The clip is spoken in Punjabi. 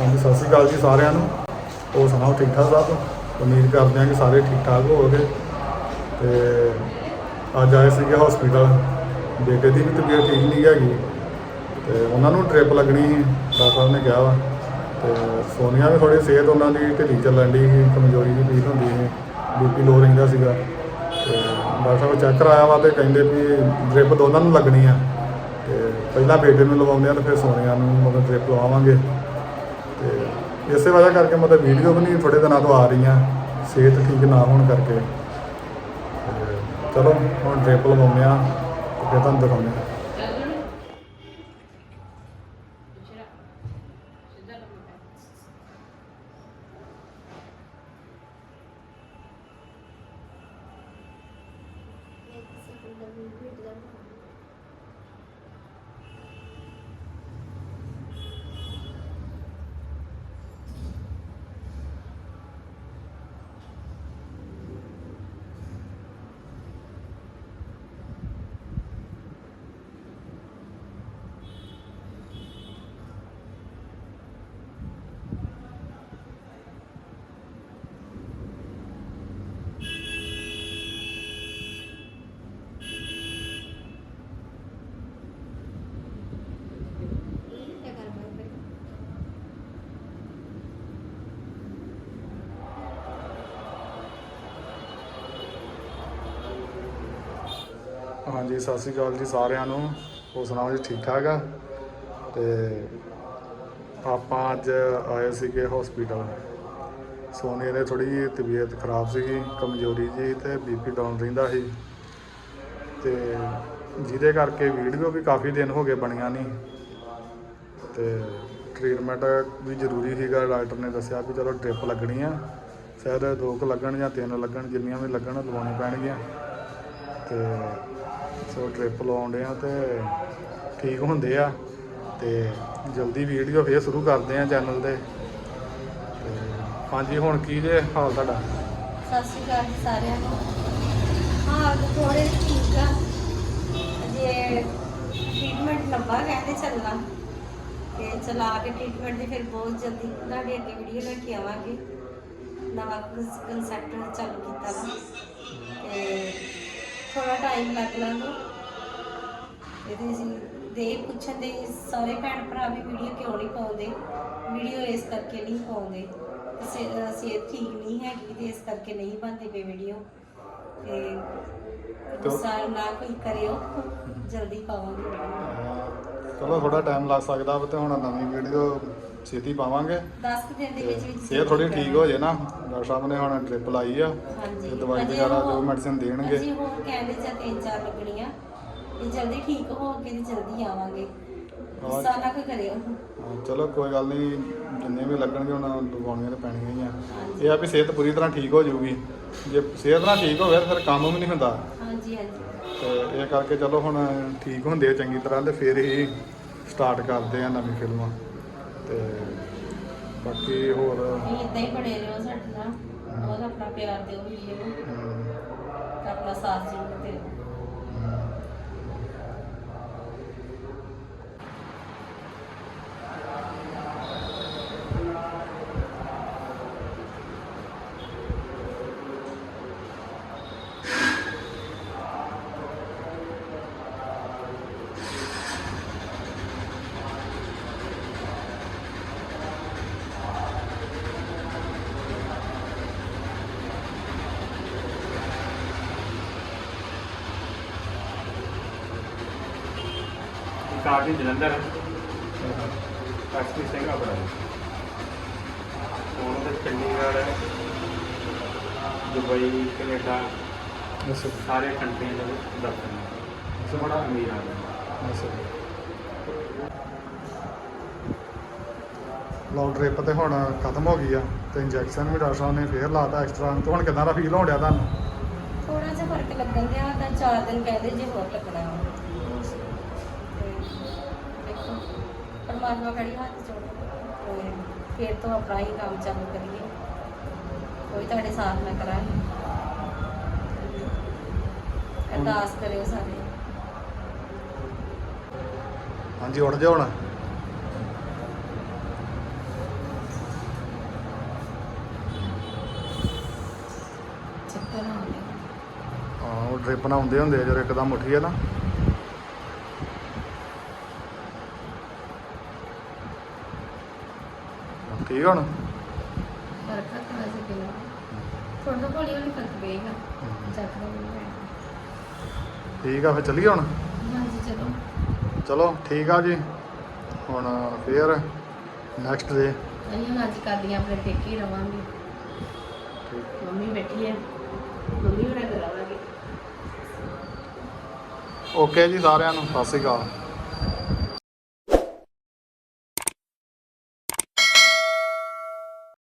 ਹਾਂਜੀ, ਸਤਿ ਸ਼੍ਰੀ ਅਕਾਲ ਜੀ ਸਾਰਿਆਂ ਨੂੰ। ਉਹ ਸੁਣਾਓ, ਠੀਕ ਠਾਕ ਸਾਹਿਬ ਉਮੀਦ ਕਰਦੇ ਹਾਂ ਕਿ ਸਾਰੇ ਠੀਕ ਠਾਕ ਹੋਵੋਗੇ। ਤੇ ਅੱਜ ਆਏ ਸੀਗੇ ਹਸਪੀਟਲ ਬੇਟੇ ਦੀ ਵੀ ਤਬੀਅਤ ਠੀਕ ਨਹੀਂ ਹੈਗੀ। ਤੇ ਉਹਨਾਂ ਨੂੰ ਟ੍ਰਿਪ ਲੱਗਣੀ ਡਾਕਟਰ ਸਾਹਿਬ ਨੇ ਕਿਹਾ ਵਾ। ਤੇ ਸੋਨੀਆ ਵੀ ਥੋੜੀ ਸਿਹਤ ਉਹਨਾਂ ਦੀ ਢਿੱਲੀ ਚੱਲਣ ਦੀ ਕਮਜ਼ੋਰੀ ਦੀ ਫੀਲ ਹੁੰਦੀ ਸੀ। ਬੀਪੀ ਲੋ ਰਹਿੰਦਾ ਸੀਗਾ। ਤੇ ਡਾਕਟਰ ਸਾਹਿਬ ਚੈੱਕ ਕਰਾਇਆ ਵਾ ਤੇ ਕਹਿੰਦੇ ਵੀ ਡ੍ਰਿਪ ਦੋਨਾਂ ਨੂੰ ਲੱਗਣੀ ਆ। ਤੇ ਪਹਿਲਾਂ ਬੇਟੇ ਨੂੰ ਲਵਾਉਂਦੇ ਆ ਤੇ ਫਿਰ ਸੋਨੀਆ ਨੂੰ ਮਤਲਬ ਡ੍ਰਿਪ ਲਵਾਵਾਂਗੇ। ਤੇ ਇਸੇ ਵਜ੍ਹਾ ਕਰਕੇ ਮਤਲਬ ਵੀਡੀਓ ਵੀ ਨਹੀਂ ਥੋੜੇ ਦਿਨਾਂ ਤੋਂ ਆ ਰਹੀਆਂ ਸਿਹਤ ਠੀਕ ਨਾ ਹੋਣ ਕਰਕੇ। ਤੇ ਚਲੋ, ਹੁਣ ਡ੍ਰਿਪ ਲਵਾਉਂਦੇ ਆ ਤੇ ਫਿਰ ਤੁਹਾਨੂੰ ਦਿਖਾਉਂਦੇ ਆ ਹਾਂਜੀ, ਸਤਿ ਸ਼੍ਰੀ ਅਕਾਲ ਜੀ ਸਾਰਿਆਂ ਨੂੰ। ਹੋਰ ਸੁਣਾਓ ਜੀ, ਠੀਕ ਠਾਕ ਆ? ਤੇ ਆਪਾਂ ਅੱਜ ਆਏ ਸੀਗੇ ਹਸਪੀਟਲ ਸੋਨੀਆ ਦੇ ਥੋੜੀ ਜਿਹੀ ਤਬੀਅਤ ਖਰਾਬ ਸੀਗੀ, ਕਮਜ਼ੋਰੀ ਜੀ ਤੇ ਬੀਪੀ ਡਾਊਨ ਰਹਿੰਦਾ ਸੀ। ਤੇ ਜਿਹਦੇ ਕਰਕੇ ਵੀਡੀਓ ਵੀ ਕਾਫੀ ਦਿਨ ਹੋ ਗਏ ਬਣੀਆਂ ਨਹੀਂ। ਤੇ ਟ੍ਰੀਟਮੈਂਟ ਵੀ ਜ਼ਰੂਰੀ ਸੀਗਾ ਡਾਕਟਰ ਨੇ ਦੱਸਿਆ ਵੀ ਚਲੋ ਡ੍ਰਿਪ ਲੱਗਣੀ ਆ। ਸ਼ਾਇਦ ਦੋ ਕੁ ਲੱਗਣ ਜਾਂ ਤਿੰਨ ਲੱਗਣ, ਜਿੰਨੀਆਂ ਵੀ ਲੱਗਣ, ਲਵਾਉਣੀਆਂ ਪੈਣਗੀਆਂ। ਤੇ ਸੋ ਟ੍ਰਿਪ ਲਾਉਂਦੇ ਆ ਤੇ ਠੀਕ ਹੁੰਦੇ ਆ ਤੇ ਜਲਦੀ ਵੀਡੀਓ ਫੇਰ ਸ਼ੁਰੂ ਕਰਦੇ ਆ ਚੈਨਲ ਤੇ। ਤੇ ਹਾਂਜੀ, ਹੁਣ ਕੀ ਜੇ ਹਾਲ ਤੁਹਾਡਾ? ਸਤਿ ਸ਼੍ਰੀ ਅਕਾਲ ਜੀ ਸਾਰਿਆਂ ਨੂੰ। ਹਾਂ ਥੋੜੇ ਠੀਕ ਆ। ਜੇ ਟ੍ਰੀਟਮੈਂਟ ਲੰਬਾ ਕਹਿੰਦੇ ਚੱਲਣਾ। ਤੇ ਚਲਾ ਕੇ ਟ੍ਰੀਟਮੈਂਟ ਦੀ ਫਿਰ ਬਹੁਤ ਜਲਦੀ ਤੁਹਾਡੇ ਅੱਗੇ ਵੀਡੀਓ ਲੈ ਕੇ ਆਵਾਂਗੇ। ਨਵਾਂ ਕਨਸੈਪਟ ਚਾਲੂ ਕੀਤਾ ਵਾ। ਤੇ ਥੋੜਾ ਟਾਈਮ ਲੱਗ ਲਾਂਗਾ। ਇਹਦੇ ਅਸੀਂ ਦੇ ਪੁੱਛਣ ਦੇ ਸਾਰੇ ਭੈਣ ਭਰਾ ਵੀ ਵੀਡੀਓ ਕਿਉਂ ਨਹੀਂ ਪਾਉਂਦੇ? ਵੀਡੀਓ ਇਸ ਕਰਕੇ ਨਹੀਂ ਪਾਉਂਦੇ। ਸੇ- ਠੀਕ ਨਹੀਂ ਹੈਗੀ ਤੇ ਇਸ ਕਰਕੇ ਨਹੀਂ ਬਣਦੀ ਪਈ ਵੀਡੀਓ ਤੇ ਗੁੱਸਾ ਨਾ ਕੋਈ ਕਰਿਓ। ਜਲਦੀ ਪਾਵਾਂਗੇ। ਵੀਡੀਓ ਚਲੋ ਥੋੜਾ ਟਾਈਮ ਲੱਗ ਸਕਦਾ ਵਾ ਤੇ ਹੁਣ ਨਵੀਂ ਵੀਡੀਓ ਛੇਤੀ ਪਾਵਾਂਗੇ। 10 ਕੁ ਦਿਨ ਦੇ ਵਿੱਚ ਵਿੱਚ ਸਿਹਤ ਥੋੜੀ ਠੀਕ ਹੋ ਜੇ ਨਾ। ਡਾਕਟਰ ਸਾਹਿਬ ਨੇ ਹੁਣ ਡ੍ਰਿਪ ਲਾਈ ਆ ਹਾਂਜੀ। ਤੇ ਦਵਾਈ ਵਗੈਰਾ ਜੋ ਮੈਡੀਸਿਨ ਦੇਣਗੇ। ਅਜੇ ਹੋਰ ਕਹਿੰਦੇ ਜਾਂ ਤਿੰਨ ਚਾਰ ਲੱਗਣੀਆਂ। ਇਹ ਜਲਦੀ ਠੀਕ ਹੋ ਕੇ ਤੇ ਜਲਦੀ ਆਵਾਂਗੇ। ਗੁੱਸਾ ਨਾ ਕੋਈ ਕਰਿਓ। ਚਲੋ ਕੋਈ ਗੱਲ ਨਹੀਂ ਜਿੰਨੇ ਵੀ ਲੱਗਣਗੇ ਉਹਨਾਂ ਲਗਾਉਣੀਆਂ ਤੇ ਪੈਣੀਆਂ ਹੀ ਆ। ਇਹ ਆ ਵੀ ਸਿਹਤ ਪੂਰੀ ਤਰ੍ਹਾਂ ਠੀਕ ਹੋ ਜਾਊਗੀ। ਜੇ ਸਿਹਤ ਨਾ ਠੀਕ ਹੋਵੇ ਤਾਂ ਫਿਰ ਕੰਮ ਵੀ ਨਹੀਂ ਹੁੰਦਾ। ਹਾਂਜੀ ਹਾਂਜੀ। ਤੇ ਇਹ ਕਰਕੇ ਚਲੋ ਹੁਣ ਠੀਕ ਹੁੰਦੇ ਆ ਚੰਗੀ ਤਰ੍ਹਾਂ ਤੇ ਫਿਰ ਹੀ ਸਟਾਰਟ ਕਰਦੇ ਆ ਨਵੀਂ ਫਿਲਮਾਂ। ਤੇ ਬਾਕੀ ਹੋਰ ਇਹ ਇਦਾਂ ਹੀ ਬਣੇ ਰਹੋ ਸਾਡੇ ਨਾਲ। ਬਹੁਤ ਆਪਣਾ ਪਿਆਰ ਦਿਓ ਵੀਡੀਓ ਨੂੰ। ਤੇ ਆਪਣਾ ਸਾਥ ਦਿਓ। ਕਾਫੀ ਜਲੰਧਰ ਐਸਪੀ ਸਿੰਘ ਆਪਣਾ ਉਹਨਾਂ ਦੇ ਚੰਡੀਗੜ੍ਹ ਦੁਬਈ ਕੈਨੇਡਾ ਅੱਛਾ ਸਾਰੇ ਕੰਟਰੀਆਂ ਦੇ ਵਿੱਚ ਦਫ਼ਤਰ ਨੇ। ਸੋ ਬੜਾ ਅਮੀਰ ਆ ਗਿਆ। ਅੱਛਾ ਲਓ ਡ੍ਰਿਪ ਤੇ ਹੁਣ ਖਤਮ ਹੋ ਗਈ ਆ ਤੇ ਇੰਜੈਕਸ਼ਨ ਵੀ ਡਾਕਟਰ ਸਾਹਿਬ ਨੇ ਫੇਰ ਲਾਤਾ ਐਕਸਟਰਾ ਤੇ ਹੁਣ ਕਿਦਾਂ ਦਾ ਫੀਲ ਹੋਣ ਡਿਆ ਤੁਹਾਨੂੰ? ਥੋੜਾ ਜਿਹਾ ਫ਼ਰਕ ਲੱਗਣ ਗਿਆ ਤਾਂ 4 ਦਿਨ ਕਹਿੰਦੇ ਜੇ ਹੋਰ ਲੱਗਣਾ। ਪਰਮਾਤਮਾ ਕੜੀ ਹੱਥ ਚੋੜੋ ਫਿਰ ਤੋਂ ਆਪਣਾ ਹੀ ਕੰਮ ਚਾਲੂ ਕਰੀਏ। ਕੋਈ ਤੁਹਾਡੇ ਸਾਥ ਨਾ ਕਰਾਂਗੇ। ਅਰਦਾਸ ਕਰਿਓ ਸਾਡੇ। ਹਾਂਜੀ ਉੱਠ ਜਾ ਹੁਣ। ਹਾਂ ਉਹ ਡ੍ਰਿਪ ਨਾ ਹੁੰਦੇ ਹੁੰਦੇ ਜਦੋਂ ਇੱਕਦਮ ਉੱਠੀ ਆ ਨਾ। ਠੀਕ ਹੁਣ? ਫ਼ਰਕ ਥੋੜਾ ਹੌਲੀ ਹੌਲੀ ਫ਼ਰਕ ਪਏਗਾ। ਠੀਕ ਆ ਫਿਰ ਚੱਲੀਏ ਹੁਣ? ਹਾਂਜੀ ਚਲੋ। ਚਲੋ ਠੀਕ ਆ ਜੀ। ਹੁਣ ਫੇਰ ਨੈਕਸਟ ਡੇ ਅਸੀਂ ਹੁਣ ਅੱਜ ਕਰਦੀਆਂ ਆਪਣੇ ਹੀ ਰਵਾਂਗੇ। ਮੰਮੀ ਬੈਠੀ ਹੈ ਮੰਮੀ ਹੋਣਾ ਕਰਾਵਾਂਗੇ ਓਕੇ ਜੀ ਸਾਰਿਆਂ ਨੂੰ ਸਤਿ ਸ਼੍ਰੀ ਅਕਾਲ।